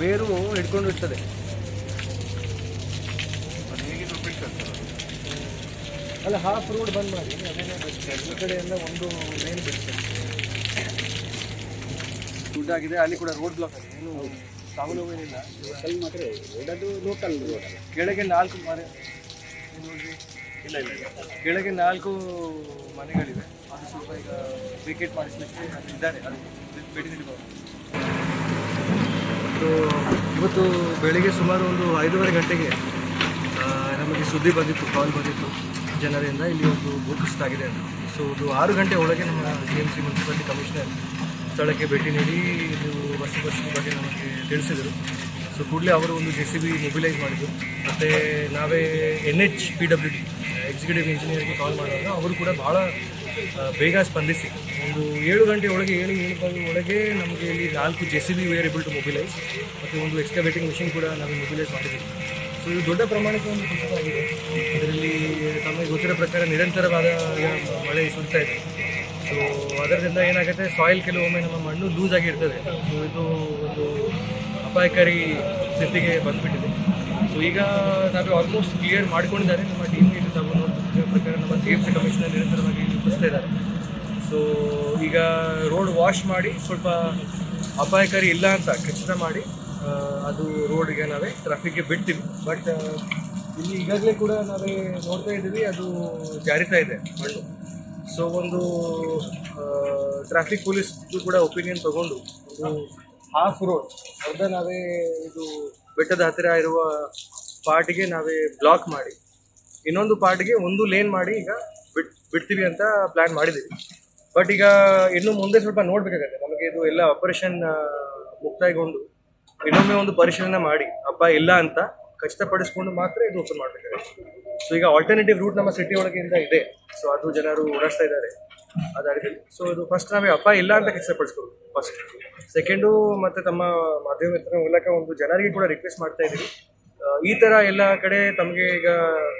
ಬೇರು ಹಿಡ್ಕೊಂಡು ಇರ್ತದೆ ಅಲ್ಲ ಹಾಫ್ ರೋಡ್ ಬಂದ್ ಮಾಡಿ. ಎಲ್ಲ ಕಡೆಯಿಂದ ಒಂದು ಮೇನ್ ಬಿಡ್ತದೆ ದುಡ್ಡಾಗಿದೆ ಅಲ್ಲಿ ಕೂಡ ರೋಡ್ ಬ್ಲಾಕ್ ಆಗಿದೆ ಏನು ಸಾಗುಲು ಏನಿಲ್ಲ ಅಲ್ಲಿ ಮಾತ್ರ ರೋಡದು ಲೋಕಲ್ ರೋಡ್ ಕೆಳಗೆ ನಾಲ್ಕು ಮನೆ ಇಲ್ಲ ಇಲ್ಲ ಕೆಳಗೆ ನಾಲ್ಕು ಮನೆಗಳಿವೆ. ಅದು ಸ್ವಲ್ಪ ಈಗ ವಿಕೆಟ್ ಮಾಡಿಸ್ಲಿಕ್ಕೆ ಇದ್ದಾರೆ. ಅದು ಭೇಟಿ ಮತ್ತು ಇವತ್ತು ಬೆಳಿಗ್ಗೆ ಸುಮಾರು ಒಂದು ಐದೂವರೆ ಗಂಟೆಗೆ ನಮಗೆ ಸುದ್ದಿ ಬಂದಿತ್ತು ಕಾಲ್ ಬಂದಿತ್ತು ಜನರಿಂದ. ಇಲ್ಲಿ ಒಂದು ಭೂಕುಸಿತ ಆಗಿದೆ ಅಂತ. ಸೊ ಒಂದು ಆರು ಗಂಟೆ ಒಳಗೆ ನಮ್ಮ C M C municipality commissioner ಸ್ಥಳಕ್ಕೆ ಭೇಟಿ ನೀಡಿ ಇದು ವಸ್ತು ಪರಿಸ್ಥಿತಿ ಬಗ್ಗೆ ನಮಗೆ ತಿಳಿಸಿದರು. ಸೊ ಕೂಡಲೇ ಅವರು ಒಂದು ಜೆ ಸಿ ಬಿ ಮೊಬಿಲೈಸ್ ಮಾಡಿದರು. ಮತ್ತು ನಾವೇ N H P W D executive ಇಂಜಿನಿಯರ್ಗೆ call ಮಾಡಿದಾಗ ಅವರು ಕೂಡ ಭಾಳ ಬೇಗ ಸ್ಪಂದಿಸಿ ಒಂದು ಏಳು ಗಂಟೆ ಒಳಗೆ ಏಳು ಏಳು ಒಳಗೆ ನಮಗೆ ಇಲ್ಲಿ ನಾಲ್ಕು J C B were able to mobilise ಮತ್ತು ಒಂದು ಎಕ್ಸ್ಕವೇಟಿಂಗ್ ಮಿಷಿನ್ ಕೂಡ ನಾವು ಮೊಬಿಲೈಸ್ ಮಾಡಿದ್ದೀವಿ. ಸೊ ಇದು ದೊಡ್ಡ ಪ್ರಮಾಣಕ್ಕೆ ಒಂದು ಆಗಿದೆ. ಅದರಲ್ಲಿ ತಮಗೆ ಗೊತ್ತಿರೋ ಪ್ರಕಾರ ನಿರಂತರವಾದ ಮಳೆ ಸುರಿತಾ ಇದೆ. ಸೊ ಅದರಿಂದ ಏನಾಗುತ್ತೆ ಸಾಯಿಲ್ ಕೆಲವೊಮ್ಮೆ ನಮ್ಮ ಮಣ್ಣು ಲೂಸ್ ಆಗಿರ್ತದೆ ಸೊ ಇದು ಒಂದು ಅಪಾಯಕಾರಿ ಸ್ಥಿತಿಗೆ ಬಂದುಬಿಟ್ಟಿದೆ. ಸೊ ಈಗ ನಾವು ಆಲ್ಮೋಸ್ಟ್ ಕ್ಲಿಯರ್ ಮಾಡ್ಕೊಂಡಿದ್ದಾರೆ. ನಮ್ಮ ಟೀಮ್ ಪ್ರಕಾರ ನಮ್ಮ ಸಿ ಎಂ ಸಿ ಕಮಿಷನರ್ ನಿರಂತರವಾಗಿ ನಿಲ್ಲಿಸ್ತಾ ಇದ್ದಾರೆ. ಸೊ ಈಗ ರೋಡ್ ವಾಶ್ ಮಾಡಿ ಸ್ವಲ್ಪ ಅಪಾಯಕಾರಿ ಇಲ್ಲ ಅಂತ ಖಚಿತ ಮಾಡಿ ಅದು ರೋಡ್ಗೆ ನಾವೇ ಟ್ರಾಫಿಕ್ಗೆ ಬಿಡ್ತೀವಿ. ಬಟ್ ಇಲ್ಲಿ ಈಗಾಗಲೇ ಕೂಡ ನಾವೇ ನೋಡ್ತಾ ಇದ್ದೀವಿ, ಅದು ಜಾರಿತಾ ಇದೆ ಮಣ್ಣು. ಸೊ ಒಂದು ಟ್ರಾಫಿಕ್ ಪೊಲೀಸ್ ಕೂಡ ಒಪಿನಿಯನ್ ತಗೊಂಡು ಒಂದು ಹಾಫ್ ರೋಡ್ ಅರ್ಧ ನಾವೇ ಇದು ಬೆಟ್ಟದ ಹತ್ತಿರ ಇರುವ ಪಾರ್ಟಿಗೆ ನಾವೇ ಬ್ಲಾಕ್ ಮಾಡಿ. ಇನ್ನೊಂದು ಪಾರ್ಟ್ಗೆ ಒಂದು ಲೇನ್ ಮಾಡಿ ಈಗ ಬಿಟ್, ಬಿಡ್ತೀವಿ ಅಂತ ಪ್ಲ್ಯಾನ್ ಮಾಡಿದ್ದೀವಿ. ಬಟ್ ಈಗ ಇನ್ನು ಮುಂದೆ ಸ್ವಲ್ಪ ನೋಡಬೇಕಾಗತ್ತೆ. ನಮಗೆ ಇದು ಎಲ್ಲ ಆಪರೇಷನ್ ಮುಕ್ತಾಯಗೊಂಡು ಇನ್ನೊಮ್ಮೆ ಒಂದು ಪರಿಶೀಲನೆ ಮಾಡಿ, ಹಬ್ಬ ಇಲ್ಲ ಅಂತ ಖಚಿತಪಡಿಸ್ಕೊಂಡು ಮಾತ್ರ ಇದು ಓಪನ್ ಮಾಡಬೇಕಾಗುತ್ತೆ. ಸೊ ಈಗ ಆಲ್ಟರ್ನೇಟಿವ್ ರೂಟ್ ನಮ್ಮ ಸಿಟಿ ಒಳಗಿಂದ ಇದೆ. ಸೊ ಅದು ಜನರು ಓಡಾಡ್ತಾ ಇದ್ದಾರೆ. ಅದಾಗಿದೆ ಸೊ ಇದು ಫಸ್ಟ್ ನಾವೇ ಹಬ್ಬ ಇಲ್ಲ ಅಂತ ಖಚಿತಪಡಿಸ್ಕೊಬೇಕು ಫಸ್ಟ್ ಸೆಕೆಂಡು ಮತ್ತು ತಮ್ಮ ಮಾಧ್ಯಮ ಮೂಲಕ ಒಂದು ಜನರಿಗೆ ಕೂಡ ರಿಕ್ವೆಸ್ಟ್ ಮಾಡ್ತಾ ಇದ್ದೀವಿ. ಈ ತರ ಎಲ್ಲ ಕಡೆ ತಮಗೆ ಈಗ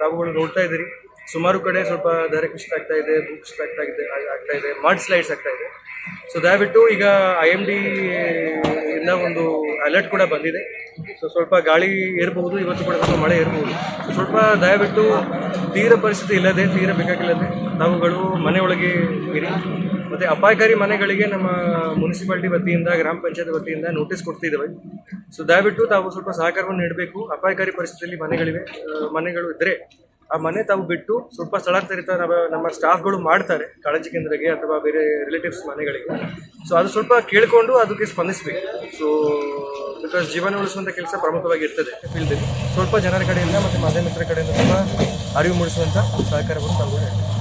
ತಾವುಗಳು ನೋಡ್ತಾ ಇದ್ದೀರಿ. ಸುಮಾರು ಕಡೆ ಸ್ವಲ್ಪ ಧರೆ ಕುಸಿತ ಆಗ್ತಾ ಇದೆ, ಭೂ ಕುಸಿತ ಆಗ್ತಾ ಇದೆ ಆಗ್ತಾ ಇದೆ ಮಡ್ ಸ್ಲೈಡ್ಸ್ ಆಗ್ತಾ ಇದೆ. ಸೊ ದಯವಿಟ್ಟು ಈಗ ಐ ಎಂ ಡಿ ಇಂದ ಒಂದು ಅಲರ್ಟ್ ಕೂಡ ಬಂದಿದೆ. ಸೊ ಸ್ವಲ್ಪ ಗಾಳಿ ಇರಬಹುದು ಇವತ್ತು ಕೂಡ ಸ್ವಲ್ಪ ಮಳೆ ಇರಬಹುದು ಸೊ ಸ್ವಲ್ಪ ದಯವಿಟ್ಟು ತೀರ ಪರಿಸ್ಥಿತಿ ಇಲ್ಲದೆ, ತೀರ ಬೇಕಾಗಿಲ್ಲದೆ ತಾವುಗಳು ಮನೆಯೊಳಗೆ ಇರಿ. ಮತ್ತು ಅಪಾಯಕಾರಿ ಮನೆಗಳಿಗೆ ನಮ್ಮ ಮುನ್ಸಿಪಾಲಿಟಿ ವತಿಯಿಂದ ಗ್ರಾಮ ಪಂಚಾಯತ್ ವತಿಯಿಂದ ನೋಟಿಸ್ ಕೊಡ್ತಿದ್ದೇವೆ. ಸೊ ದಯವಿಟ್ಟು ತಾವು ಸ್ವಲ್ಪ ಸಹಕಾರವನ್ನು ನೀಡಬೇಕು. ಅಪಾಯಕಾರಿ ಪರಿಸ್ಥಿತಿಯಲ್ಲಿ ಮನೆಗಳಿವೆ ಮನೆಗಳು ಇದ್ದರೆ ಆ ಮನೆ ತಾವು ಬಿಟ್ಟು ಸ್ವಲ್ಪ ಸ್ಥಳಾಂತರಿತ ನಮ್ಮ ನಮ್ಮ ಸ್ಟಾಫ್ಗಳು ಮಾಡ್ತಾರೆ ಕಾಳಜಿ ಕೇಂದ್ರಕ್ಕೆ ಅಥವಾ ಬೇರೆ ರಿಲೇಟಿವ್ಸ್ ಮನೆಗಳಿಗೆ. ಸೊ ಅದು ಸ್ವಲ್ಪ ಕೇಳಿಕೊಂಡು ಅದಕ್ಕೆ ಸ್ಪಂದಿಸಬೇಕು. ಸೊ ಬಿಕಾಸ್ ಜೀವನ ಉಳಿಸುವಂಥ ಕೆಲಸ ಪ್ರಮುಖವಾಗಿ ಇರ್ತದೆ ಫೀಲ್ಡಲ್ಲಿ ಸ್ವಲ್ಪ ಜನರ ಕಡೆಯಿಂದ ಮತ್ತು ಮಾಧ್ಯಮ ಮಿತ್ರರ ಕಡೆಯಿಂದ ಸ್ವಲ್ಪ ಅರಿವು ಮೂಡಿಸುವಂಥ ಸಹಕಾರವನ್ನು ತಾವು ಹೇಳ್ತೀವಿ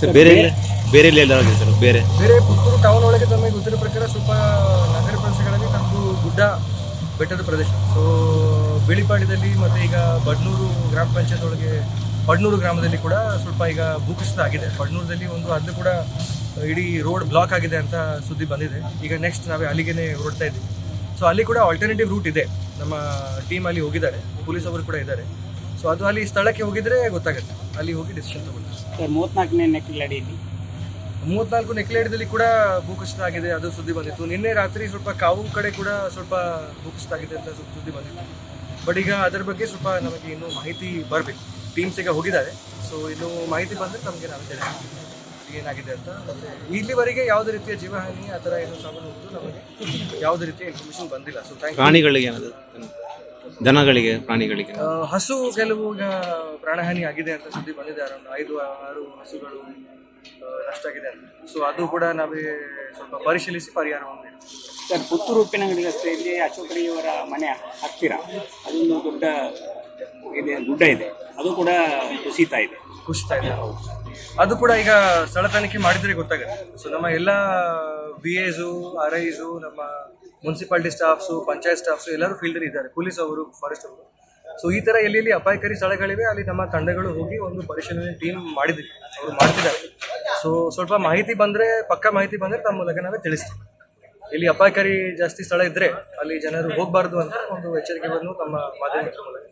ಸರ್ ಬೇರೆ ಬೇರೆ ಎಲ್ಲಿ ಎಲ್ಲಾಗಿದೆ ಸರ್ ಬೇರೆ. ಬೇರೆ ಪುತ್ತೂರು ಟೌನ್ ಒಳಗೆ ತಮಗೆ ಗೊತ್ತಿರೋ ಪ್ರಕಾರ ಸ್ವಲ್ಪ ನಗರ ಪ್ರದೇಶಗಳಲ್ಲಿ ನಮ್ಮದು ಗುಡ್ಡ ಬೆಟ್ಟದ ಪ್ರದೇಶ. ಸೊ ಬಿಳಿಪಾಡಿದಲ್ಲಿ ಮತ್ತು ಈಗ ಬಡ್ನೂರು ಗ್ರಾಮ ಪಂಚಾಯತ್ ಒಳಗೆ ಬಡ್ನೂರು ಗ್ರಾಮದಲ್ಲಿ ಕೂಡ ಸ್ವಲ್ಪ ಈಗ ಭೂಕುಸಿತ ಆಗಿದೆ ಬಡ್ನೂರದಲ್ಲಿ ಒಂದು ಅದು ಕೂಡ ಇಡೀ ರೋಡ್ ಬ್ಲಾಕ್ ಆಗಿದೆ ಅಂತ ಸುದ್ದಿ ಬಂದಿದೆ. ಈಗ ನೆಕ್ಸ್ಟ್ ನಾವೇ ಅಲ್ಲಿಗೆ ಹೊರಡ್ತಾ ಇದ್ದೀವಿ. ಸೊ ಅಲ್ಲಿ ಕೂಡ ಆಲ್ಟರ್ನೇಟಿವ್ ರೂಟ್ ಇದೆ. ನಮ್ಮ ಟೀಮ್ ಅಲ್ಲಿ ಹೋಗಿದ್ದಾರೆ. ಪೊಲೀಸ್ ಅವರು ಕೂಡ ಇದ್ದಾರೆ. ಸೊ ಅದು ಅಲ್ಲಿ ಸ್ಥಳಕ್ಕೆ ಹೋಗಿದ್ರೆ ಗೊತ್ತಾಗುತ್ತೆ. ಅಲ್ಲಿ ಹೋಗಿ ಡಿಸಿಷನ್ ತಗೊಂಡು ಸರ್ ಮೂವತ್ನಾಲ್ಕನೇ ನೆಕ್ಲ್ ಅಡಿಯಲ್ಲಿ ಮೂವತ್ನಾಲ್ಕು ನೆಕ್ಲೇಡದಲ್ಲಿ ಕೂಡ ಭೂಕುಸಿತ ಆಗಿದೆ ಅದು ಸುದ್ದಿ ಬಂದಿತ್ತು. ನಿನ್ನೆ ರಾತ್ರಿ ಸ್ವಲ್ಪ ಕಾವು ಕಡೆ ಕೂಡ ಸ್ವಲ್ಪ ಭೂಕುಸಿತ ಆಗಿದೆ ಅಂತ ಸ್ವಲ್ಪ ಸುದ್ದಿ ಬಂದಿತ್ತು. ಬಟ್ ಈಗ ಅದರ ಬಗ್ಗೆ ಸ್ವಲ್ಪ ನಮಗೆ ಇನ್ನೂ ಮಾಹಿತಿ ಬರಬೇಕು. ಟೀಮ್ಸ್ ಈಗ ಹೋಗಿದ್ದಾರೆ. ಸೊ ಇನ್ನು ಮಾಹಿತಿ ಬಂದರೆ ನಮಗೆ ನಾವು ತಿಳಿಸ್ತೀವಿ. ಏನಾಗಿದೆ ಅಂತ. ಮತ್ತೆ ಇಲ್ಲಿವರೆಗೆ ಯಾವುದೇ ರೀತಿಯ ಜೀವಹಾನಿ ಆ ಥರ ಏನು ಸಾಮಾನು ನಮಗೆ ಯಾವುದೇ ರೀತಿಯ ಇನ್ಫಾರ್ಮೇಷನ್ ಬಂದಿಲ್ಲ. ಸೊ ಥ್ಯಾಂಕ್ ಪ್ರಾಣಿಗಳಿಗೆ ಏನಾದ್ರು ದನಗಳಿಗೆ ಪ್ರಾಣಿಗಳಿಗೆ? ಹಸು ಕೆಲವು ಈಗ ಪ್ರಾಣಹಾನಿ ಆಗಿದೆ ಅಂತ ಸುದ್ದಿ ಬಂದಿದೆ. ಅರೌಂಡ್ ಐದು ಆರು ಹಸುಗಳು ನಷ್ಟ ಆಗಿದೆ ಅಂತ. ಸೊ ಅದು ಕೂಡ ನಾವೇ ಸ್ವಲ್ಪ ಪರಿಶೀಲಿಸಿ ಪರಿಹಾರವನ್ನು ನೀಡ್ತೀವಿ. ಸರ್ ಪುತ್ತೂರು ಉಪ್ಪಿನಂಗಡಿ ರಸ್ತೆಯಲ್ಲಿ ಅಶೋಕರಿಯವರ ಮನೆ ಹತ್ತಿರ. ಅದೊಂದು ದೊಡ್ಡ ಇದೆ ಗುಡ್ಡ ಇದೆ. ಅದು ಕೂಡ ಕುಸಿತ ಇದೆ. ಕುಸಿತಾ ಇದೆ ಅದು ಕೂಡ ಈಗ ಸ್ಥಳ ತನಿಖೆ ಮಾಡಿದ್ರೆ ಗೊತ್ತಾಗುತ್ತೆ. ಸೊ ನಮ್ಮ ಎಲ್ಲ ಬಿ ಎಸು ಆರ್ ಐಸು ನಮ್ಮ ಮುನ್ಸಿಪಾಲಿಟಿ ಸ್ಟಾಫ್ಸು ಪಂಚಾಯತ್ ಸ್ಟಾಫ್ಸು ಎಲ್ಲರೂ ಫೀಲ್ಡಲ್ಲಿ ಇದ್ದಾರೆ. ಪೊಲೀಸ್ ಅವರು ಫಾರೆಸ್ಟ್ ಅವರು. ಸೊ ಈ ಥರ ಎಲ್ಲೆಲ್ಲಿ ಅಪಾಯಕಾರಿ ಸ್ಥಳಗಳಿವೆ, ಅಲ್ಲಿ ನಮ್ಮ ತಂಡಗಳು ಹೋಗಿ ಒಂದು ಪರಿಶೀಲನೆ ಟೀಮ್ ಮಾಡಿದ್ವಿ ಅವರು ಮಾಡ್ತಿದ್ದಾರೆ. ಸೊ ಸ್ವಲ್ಪ ಮಾಹಿತಿ ಬಂದರೆ, ಪಕ್ಕ ಮಾಹಿತಿ ಬಂದರೆ ತಮ್ಮ ಮೂಲಕ ನಾವೇ ತಿಳಿಸ್ತೀವಿ. ಇಲ್ಲಿ ಅಪಾಯಕಾರಿ ಜಾಸ್ತಿ ಸ್ಥಳ ಇದ್ದರೆ ಅಲ್ಲಿ ಜನರು ಹೋಗಬಾರ್ದು ಅಂತ ಒಂದು ಎಚ್ಚರಿಕೆಯನ್ನು ತಮ್ಮ ಮಾಧ್ಯಮ ಮೂಲಕ